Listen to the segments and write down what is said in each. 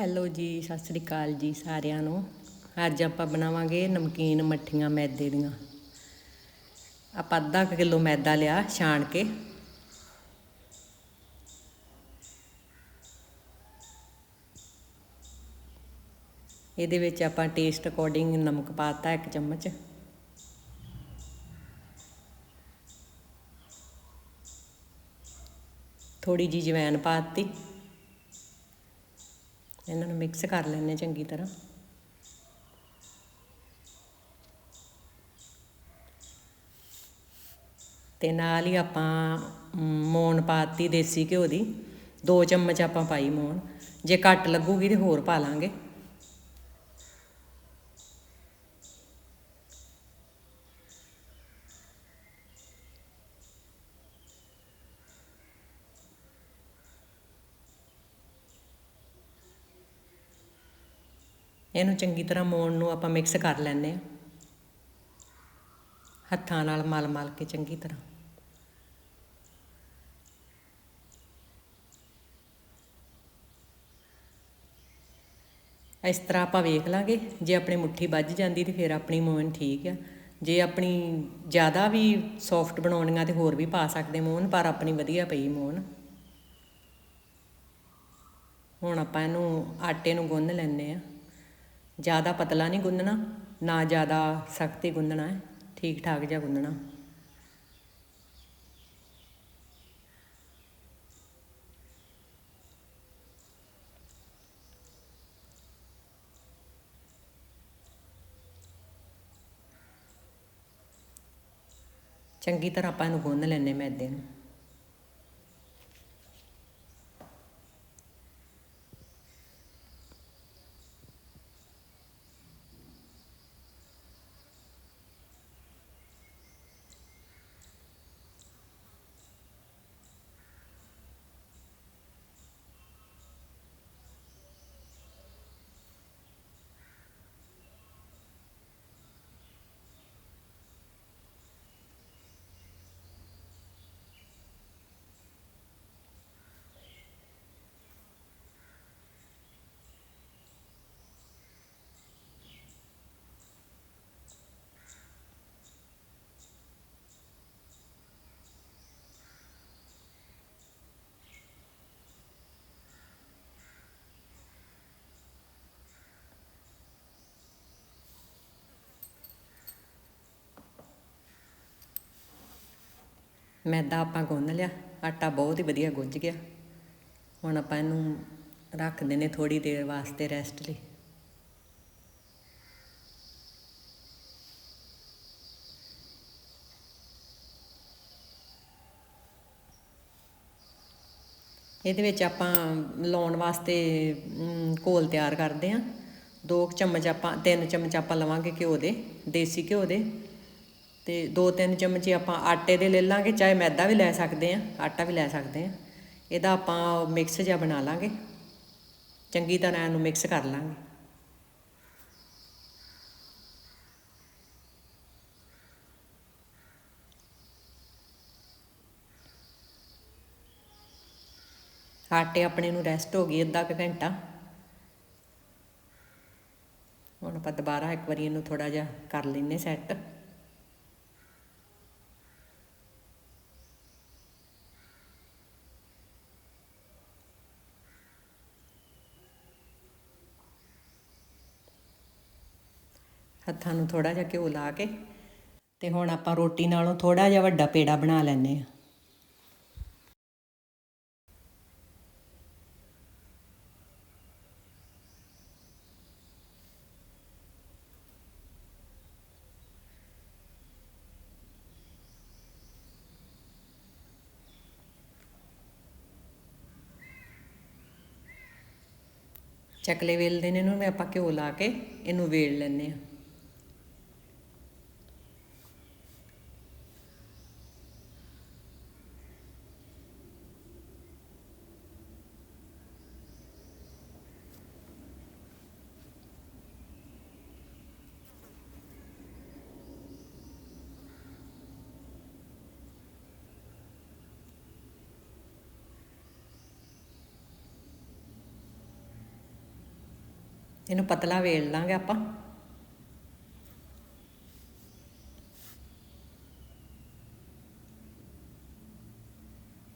Hello ਜੀ, ਸਤਿ ਸ੍ਰੀ ਅਕਾਲ ਜੀ ਸਾਰਿਆਂ ਨੂੰ। ਅੱਜ ਆਪਾਂ ਬਣਾਵਾਂਗੇ ਨਮਕੀਨ ਮੱਠੀਆਂ ਮੈਦੇ ਦੀਆਂ। ਆਪਾਂ ਅੱਧਾ ਕੁ ਕਿਲੋ ਮੈਦਾ ਲਿਆ ਛਾਣ ਕੇ। ਇਹਦੇ ਵਿੱਚ ਆਪਾਂ ਟੇਸਟ ਅਕੋਰਡਿੰਗ ਨਮਕ ਪਾਤਾ ਇੱਕ ਚਮਚ। ਥੋੜੀ ਜੀ ਜਵੈਨ ਪਾਤੀ। ਇਹਨਾਂ ਨੂੰ ਮਿਕਸ ਕਰ ਲੈਣੇ ਚੰਗੀ ਤਰ੍ਹਾਂ। ਤੇ ਨਾਲ ਹੀ ਆਪਾਂ ਮੋਣ ਪਾਤੀ ਦੇਸੀ ਘਿਓ ਦੀ। 2 ਚਮਚ ਆਪਾਂ ਪਾਈ ਮੋਣ ਜੇ ਘੱਟ ਲੱਗੂਗੀ ਤੇ ਹੋਰ ਪਾ ਲਾਂਗੇ। ਇਹਨੂੰ ਚੰਗੀ ਤਰ੍ਹਾਂ ਮੋਣ ਨੂੰ ਆਪਾਂ ਮਿਕਸ ਕਰ ਲੈਂਦੇ ਆ ਹੱਥਾਂ ਨਾਲ ਮਲ ਮਲ ਕੇ ਚੰਗੀ ਤਰ੍ਹਾਂ। ਇਸ ਤਰ੍ਹਾਂ ਆਪਾਂ ਵੇਖ ਲਾਂਗੇ, ਜੇ ਆਪਣੀ ਮੁੱਠੀ ਵੱਜ ਜਾਂਦੀ ਤੇ ਫਿਰ ਆਪਣੀ ਮੋਹਨ ਠੀਕ ਆ। ਜੇ ਆਪਣੀ ਜ਼ਿਆਦਾ ਵੀ ਸੌਫਟ ਬਣਾਉਣੀਆਂ ਤੇ ਹੋਰ ਵੀ ਪਾ ਸਕਦੇ ਮੋਹਨ, ਪਰ ਆਪਣੀ ਵਧੀਆ ਪਈ ਮੋਹਨ। ਹੁਣ ਆਪਾਂ ਇਹਨੂੰ ਆਟੇ ਨੂੰ ਗੁੰਨ ਲੈਣੇ ਆ ਜ਼ਿਆਦਾ ਪਤਲਾ ਨਹੀਂ ਗੁੰਨਣਾ, ਨਾ ਜ਼ਿਆਦਾ ਸਖਤ ਹੀ ਗੁੰਨਣਾ ਹੈ, ਠੀਕ ਠਾਕ ਜਿਹਾ ਗੁੰਨਣਾ। ਚੰਗੀ ਤਰ੍ਹਾਂ ਆਪਾਂ ਇਹਨੂੰ ਗੁੰਨ ਲੈਣੇ ਮੈਦੇ ਨੂੰ। ਮੈਦਾ ਆਪਾਂ ਗੁੰਨ ਲਿਆ, ਆਟਾ ਬਹੁਤ ਹੀ ਵਧੀਆ ਗੁੰਝ ਗਿਆ। ਹੁਣ ਆਪਾਂ ਇਹਨੂੰ ਰੱਖ ਦਿੰਨੇ ਥੋੜੀ ਦੇਰ ਵਾਸਤੇ ਰੈਸਟ ਲਈ। ਇਹਦੇ ਵਿੱਚ ਆਪਾਂ ਲਾਉਣ ਵਾਸਤੇ ਘੋਲ ਤਿਆਰ ਕਰਦੇ ਆਂ ਦੋ ਚਮਚ ਆਪਾਂ, ਤਿੰਨ ਚਮਚ ਆਪਾਂ ਲਵਾਂਗੇ ਘਿਓ ਦੇ, ਦੇਸੀ ਘਿਓ ਦੇ। ਤੇ ਦੋ ਤਿੰਨ ਚਮਚੇ ਆਪਾਂ ਆਟੇ ਦੇ ਲੈ ਲਾਂਗੇ, ਚਾਹੇ ਮੈਦਾ ਵੀ ਲੈ ਸਕਦੇ ਆ ਆਟਾ ਵੀ ਲੈ ਸਕਦੇ ਆ ਇਹਦਾ ਆਪਾਂ ਮਿਕਸ ਜਿਹਾ ਬਣਾ ਲਾਂਗੇ। ਚੰਗੀ ਤਰ੍ਹਾਂ ਇਹਨੂੰ ਮਿਕਸ ਕਰ ਲਾਂਗੇ। ਆਟੇ ਆਪਣੇ ਨੂੰ ਰੈਸਟ ਹੋ ਗਈ ਅੱਧਾ ਕੁ ਘੰਟਾ। ਹੁਣ ਆਪਾਂ ਦੁਬਾਰਾ ਇੱਕ ਵਾਰੀ ਇਹਨੂੰ ਥੋੜਾ ਜਿਹਾ ਕਰ ਲੈਨੇ ਸੈੱਟ। ਹੱਥਾਂ ਨੂੰ ਥੋੜਾ ਜਿਹਾ ਘਿਓ ਲਾ ਕੇ ਤੇ ਹੁਣ ਆਪਾਂ ਰੋਟੀ ਨਾਲੋਂ ਥੋੜਾ ਜਿਹਾ ਵੱਡਾ ਪੇੜਾ ਬਣਾ ਲੈਨੇ ਆ ਚਕਲੇ ਵੇਲਦੇ ਨੇ ਇਹਨੂੰ ਵੀ ਆਪਾਂ ਘਿਓ ਲਾ ਕੇ ਇਹਨੂੰ ਵੇਲ ਲੈਨੇ ਆ ਇਹਨੂੰ ਪਤਲਾ ਵੇਲ ਲਾਂਗੇ ਆਪਾਂ।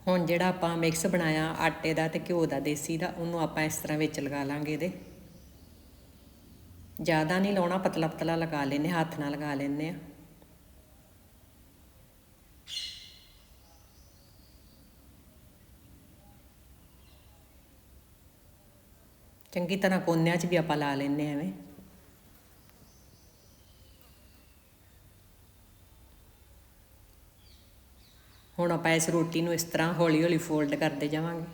ਹੁਣ ਜਿਹੜਾ ਆਪਾਂ ਮਿਕਸ ਬਣਾਇਆ ਆਟੇ ਦਾ ਤੇ ਘਿਓ ਦਾ, ਦੇਸੀ ਦਾ, ਉਹਨੂੰ ਆਪਾਂ ਇਸ ਤਰ੍ਹਾਂ ਵਿੱਚ ਲਗਾ ਲਾਂਗੇ ਇਹਦੇ। ਜ਼ਿਆਦਾ ਨਹੀਂ ਲਾਉਣਾ ਪਤਲਾ ਪਤਲਾ ਲਗਾ ਲੈਨੇ ਹੱਥ ਨਾਲ ਲਗਾ ਲੈਨੇ ਆ ਚੰਗੀ ਤਰ੍ਹਾਂ ਕੋਨਿਆਂ 'ਚ ਵੀ ਆਪਾਂ ਲਾ ਲੈਨੇ ਐਵੇਂ। ਹੁਣ ਆਪਾਂ ਇਸ ਰੋਟੀ ਨੂੰ ਇਸ ਤਰ੍ਹਾਂ ਹੌਲੀ ਹੌਲੀ ਫੋਲਡ ਕਰਦੇ ਜਾਵਾਂਗੇ।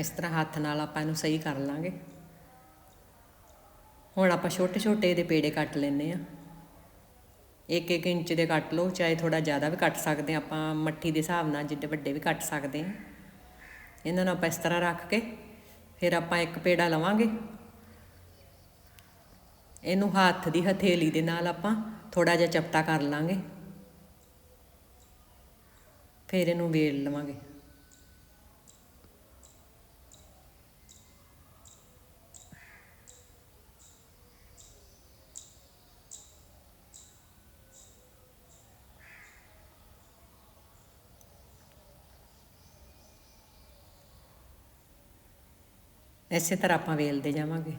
ਇਸ ਤਰ੍ਹਾਂ ਹੱਥ ਨਾਲ ਆਪਾਂ ਇਹਨੂੰ ਸਹੀ ਕਰ ਲਾਂਗੇ। ਹੁਣ ਆਪਾਂ ਛੋਟੇ ਛੋਟੇ ਇਹਦੇ ਪੇੜੇ ਕੱਟ ਲੈਨੇ ਆ ਇੱਕ ਇੱਕ ਇੰਚ ਦੇ ਕੱਟ ਲਓ, ਚਾਹੇ ਥੋੜਾ ਜ਼ਿਆਦਾ ਵੀ ਕੱਟ ਸਕਦੇ ਆ ਆਪਾਂ ਮੱਠੀ ਦੇ ਹਿਸਾਬ ਨਾਲ ਜਿੱਡੇ ਵੱਡੇ ਵੀ ਕੱਟ ਸਕਦੇ ਆ ਇਹਨਾਂ ਨੂੰ ਆਪਾਂ ਇਸ ਤਰ੍ਹਾਂ ਰੱਖ ਕੇ ਫਿਰ ਆਪਾਂ ਇੱਕ ਪੇੜਾ ਲਵਾਂਗੇ। ਇਹਨੂੰ ਹੱਥ ਦੀ ਹਥੇਲੀ ਦੇ ਨਾਲ ਆਪਾਂ ਥੋੜਾ ਜਿਹਾ ਚਪਟਾ ਕਰ ਲਾਂਗੇ। ਫਿਰ ਇਹਨੂੰ ਵੇਲ ਲਵਾਂਗੇ। ਇਸੇ ਤਰ੍ਹਾਂ ਆਪਾਂ ਵੇਲਦੇ ਜਾਵਾਂਗੇ।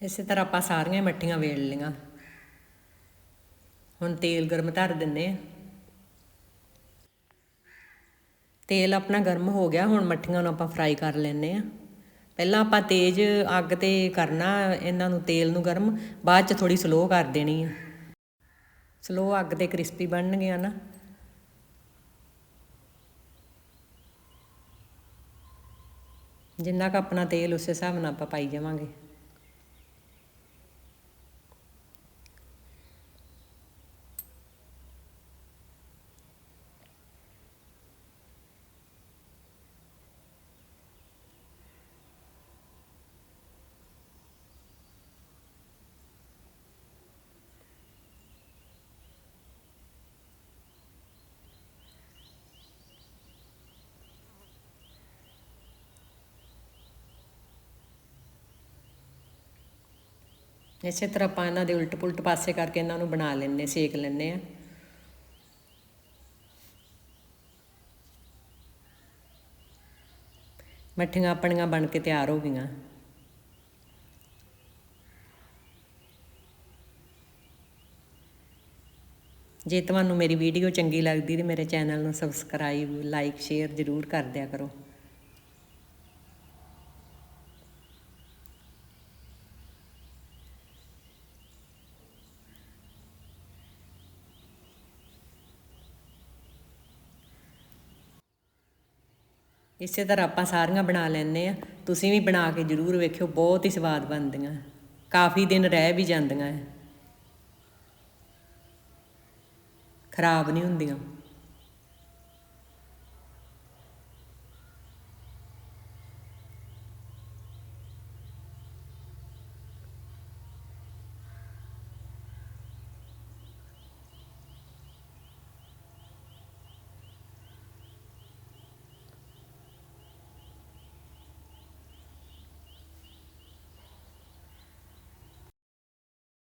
ਇਸੇ ਤਰ੍ਹਾਂ ਆਪਾਂ ਸਾਰੀਆਂ ਮੱਠੀਆਂ ਵੇਲ ਲਈਆਂ। ਹੁਣ ਤੇਲ ਗਰਮ ਧਰ ਦਿੰਨੇ ਆ ਤੇਲ ਆਪਣਾ ਗਰਮ ਹੋ ਗਿਆ, ਹੁਣ ਮੱਠੀਆਂ ਨੂੰ ਆਪਾਂ ਫਰਾਈ ਕਰ ਲੈਨੇ ਆ ਪਹਿਲਾਂ ਆਪਾਂ ਤੇਜ਼ ਅੱਗ ਤੇ ਕਰਨਾ, ਇਹਨਾਂ ਨੂੰ ਤੇਲ ਨੂੰ ਗਰਮ, ਬਾਅਦ ਚ ਥੋੜੀ ਸਲੋ ਕਰ ਦੇਣੀ ਆ। ਸਲੋ ਅੱਗ ਤੇ ਕ੍ਰਿਸਪੀ ਬਣਨਗੀਆਂ ਨਾ ਜਿੰਨਾ ਕ ਆਪਣਾ ਤੇਲ ਉਸੇ ਹਿਸਾਬ ਨਾਲ ਆਪਾਂ ਪਾਈ ਜਾਵਾਂਗੇ। ਇਸੇ ਤਰ੍ਹਾਂ ਆਪਾਂ ਇਹਨਾਂ ਦੇ ਉਲਟ ਪੁਲਟ ਪਾਸੇ ਕਰਕੇ ਇਹਨਾਂ ਨੂੰ ਬਣਾ ਲੈਣੇ ਸੇਕ ਲੈਣੇ ਆ ਮੱਠੀਆਂ ਆਪਣੀਆਂ ਬਣ ਕੇ ਤਿਆਰ ਹੋ ਗਈਆਂ। ਜੇ ਤੁਹਾਨੂੰ ਮੇਰੀ ਵੀਡੀਓ ਚੰਗੀ ਲੱਗਦੀ ਤੇ ਮੇਰੇ ਚੈਨਲ ਨੂੰ ਸਬਸਕ੍ਰਾਈਬ ਲਾਈਕ ਸ਼ੇਅਰ ਜ਼ਰੂਰ ਕਰ ਦਿਆ ਕਰੋ। ਇਸੇ ਤਰ੍ਹਾਂ ਆਪਾਂ ਸਾਰੀਆਂ ਬਣਾ ਲੈਂਦੇ ਆ ਤੁਸੀਂ ਵੀ ਬਣਾ ਕੇ ਜ਼ਰੂਰ ਵੇਖਿਓ, ਬਹੁਤ ਹੀ ਸਵਾਦ ਬਣਦੀਆਂ। ਕਾਫੀ ਦਿਨ ਰਹਿ ਵੀ ਜਾਂਦੀਆਂ। ਖਰਾਬ ਨਹੀਂ ਹੁੰਦੀਆਂ।